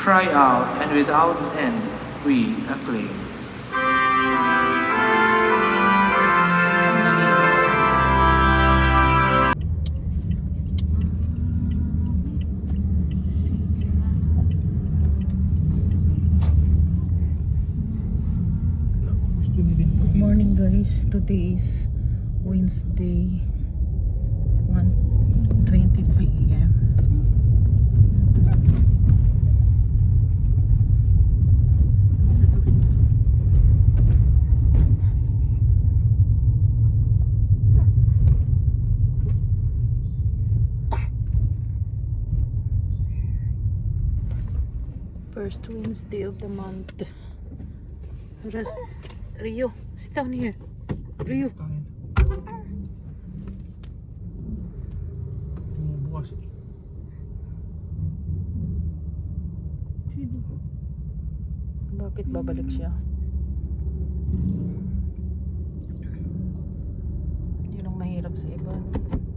Cry out, and without end we acclaim. Good morning guys, today is Wednesday First Wednesday of the month. Res Rio, sit down here. Rio. Bumubukas eh. Bakit babalik siya? Yun ang mahirap sa iba. No?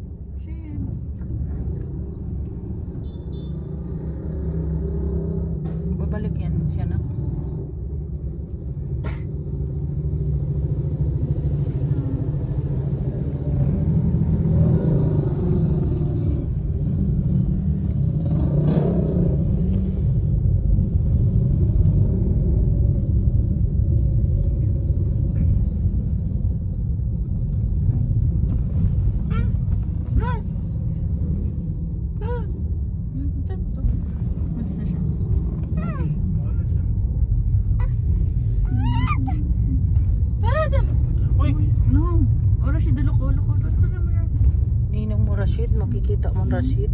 Rashid makikita mo Rashid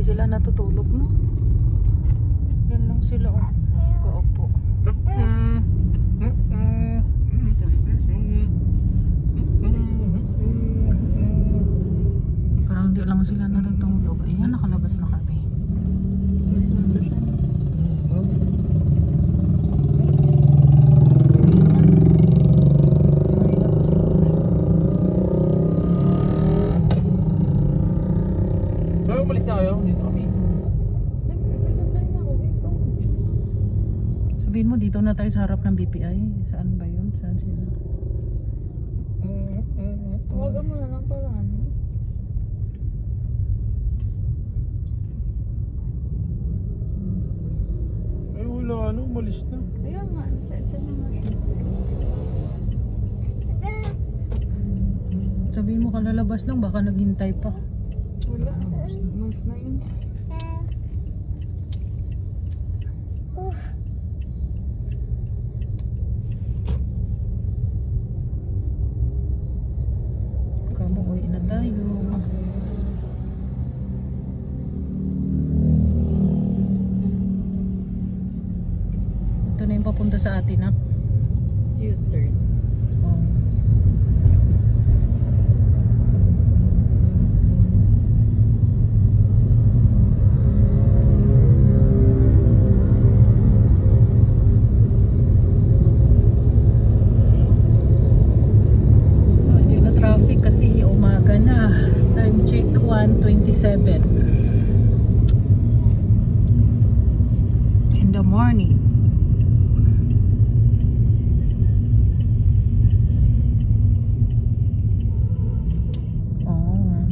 hindi sila natutulog, no? Yan lang sila, oh. Kaupo. Mm. Parang hindi lang sila natutulog. Ayan, nakalabas na ka. tayo sa harap ng BPI. Saan ba yun? Saan sila? Tawagan mo na lang para ano. Ay eh, wala ano, umalis na. Ayun nga, sa na nga siya. Sabihin mo kalalabas lang, baka naghintay pa. Wala, mas na yun. morning. Oh,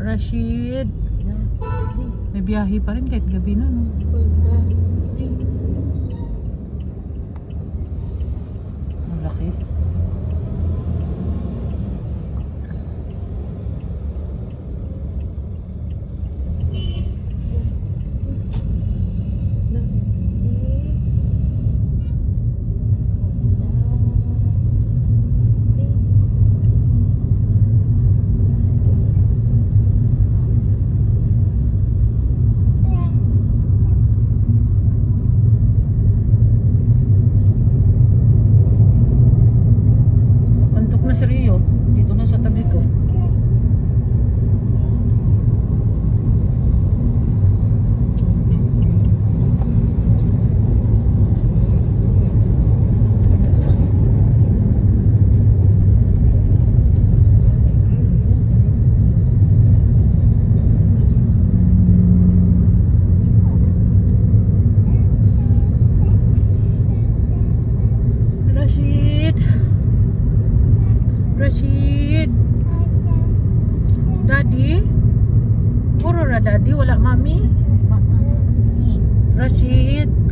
Rashid. May biyahe pa rin kahit gabi na, no? Ang laki. daddy? Wala mami? Rashid?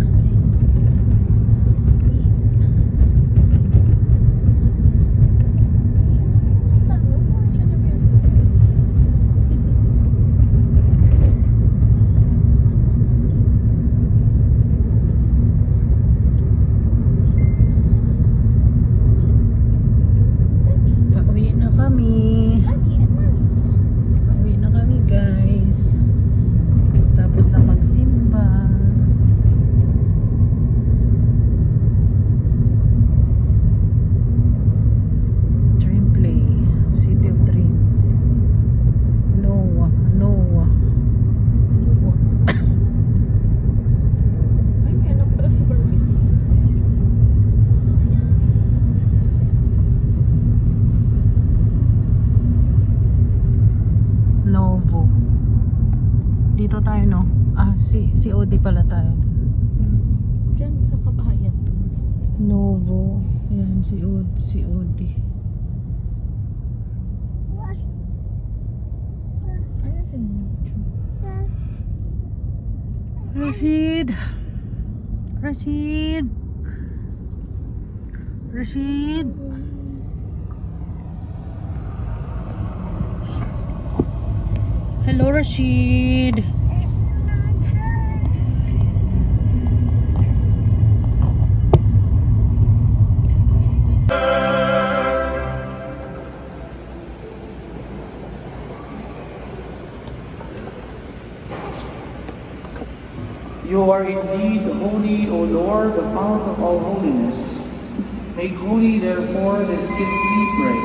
Lenovo. Yan, si Od, si COD. Ano si Rashid! Rashid! Rashid! Hello, Rashid! indeed holy, O Lord, the fount of all holiness. Make holy, therefore, this gift we pray,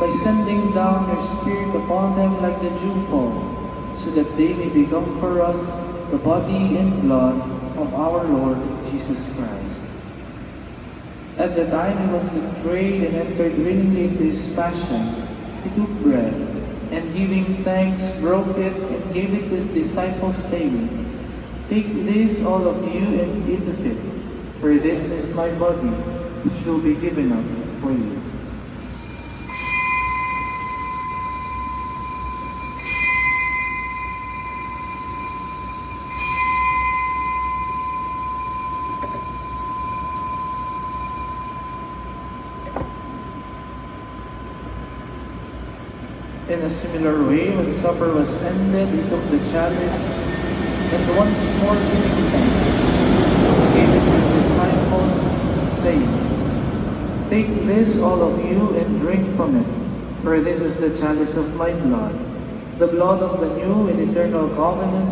by sending down your Spirit upon them like the dewfall, so that they may become for us the body and blood of our Lord Jesus Christ. At the time he was betrayed and entered willingly into his passion, he took bread, and giving thanks, broke it and gave it to his disciples, saying, Take this, all of you, and eat of it, for this is my body, which will be given up for you. In a similar way, when supper was ended, he took the chalice and one small living thing gave it to his disciples, saying, Take this, all of you, and drink from it, for this is the chalice of my blood, the blood of the new and eternal covenant,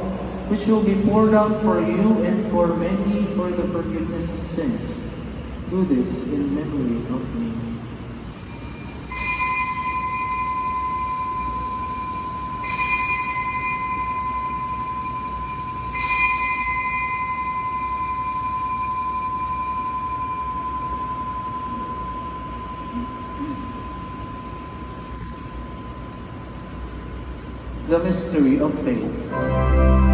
which will be poured out for you and for many for the forgiveness of sins. Do this in memory of me. the mystery of faith.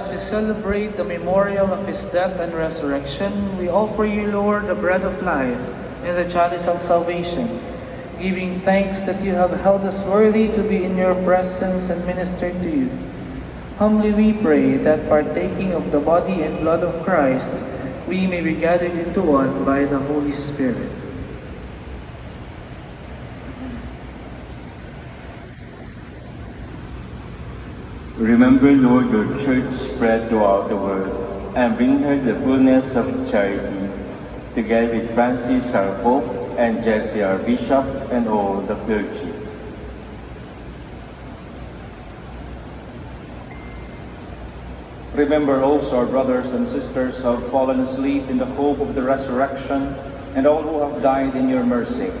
as we celebrate the memorial of his death and resurrection, we offer you, Lord, the bread of life and the chalice of salvation, giving thanks that you have held us worthy to be in your presence and minister to you. Humbly we pray that partaking of the body and blood of Christ, we may be gathered into one by the Holy Spirit. Remember, Lord, your church spread throughout the world and bring her the fullness of charity, together with Francis, our Pope, and Jesse, our Bishop, and all the clergy. Remember also our brothers and sisters who have fallen asleep in the hope of the resurrection, and all who have died in your mercy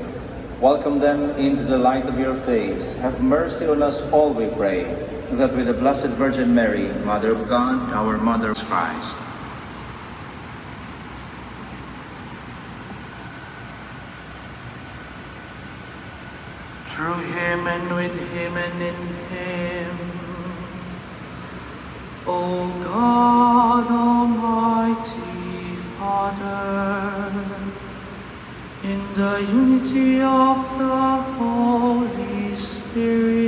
Welcome them into the light of your face. Have mercy on us all, we pray, that with the Blessed Virgin Mary, Mother of God, our Mother of Christ, through him and with him and in him. O God, the unity of the Holy Spirit.